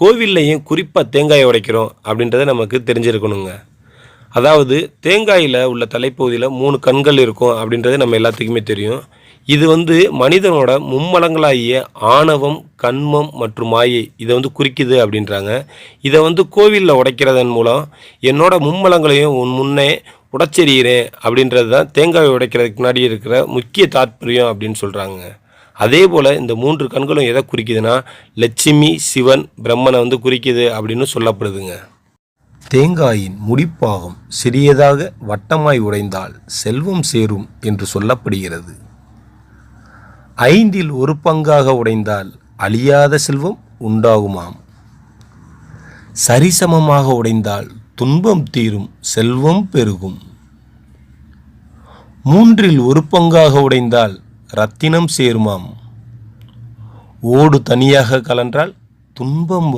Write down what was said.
கோவில்லையும் குறிப்பாக தேங்காயை உடைக்கிறோம் அப்படின்றத நமக்கு தெரிஞ்சிருக்கணுங்க. அதாவது தேங்காயில் உள்ள தலைப்பகுதியில் மூணு கண்கள் இருக்கும் அப்படின்றது நம்ம எல்லாத்துக்குமே தெரியும். இது வந்து மனிதனோட மும்மலங்களாகிய ஆணவம் கண்மம் மற்றும் மாயை இதை வந்து குறிக்குது அப்படின்றாங்க. இதை வந்து கோவிலில் உடைக்கிறதன் மூலம் என்னோட மும்மலங்களையும் உன் முன்னே உடைச்செறிகிறேன் அப்படின்றது தான் தேங்காயை உடைக்கிறதுக்கு முன்னாடி இருக்கிற முக்கிய தாற்பயம் அப்படின்னு சொல்கிறாங்க அதே போல் இந்த மூன்று கண்களும் எதை குறிக்குதுன்னா லட்சுமி சிவன் பிரம்மனை வந்து குறிக்குது அப்படின்னு சொல்லப்படுதுங்க. தேங்காயின் முடிப்பாகம் சிறியதாக வட்டமாய் உடைந்தால் செல்வம் சேரும் என்று சொல்லப்படுகிறது. ஐந்தில் ஒரு பங்காக உடைந்தால் அழியாத செல்வம் உண்டாகுமாம். சரிசமமாக உடைந்தால் துன்பம் தீரும் செல்வம் பெருகும். மூன்றில் ஒரு பங்காக உடைந்தால் ரத்தினம் சேருமாம். ஓடு தனியாக கலன்றால் துன்பம் வரும்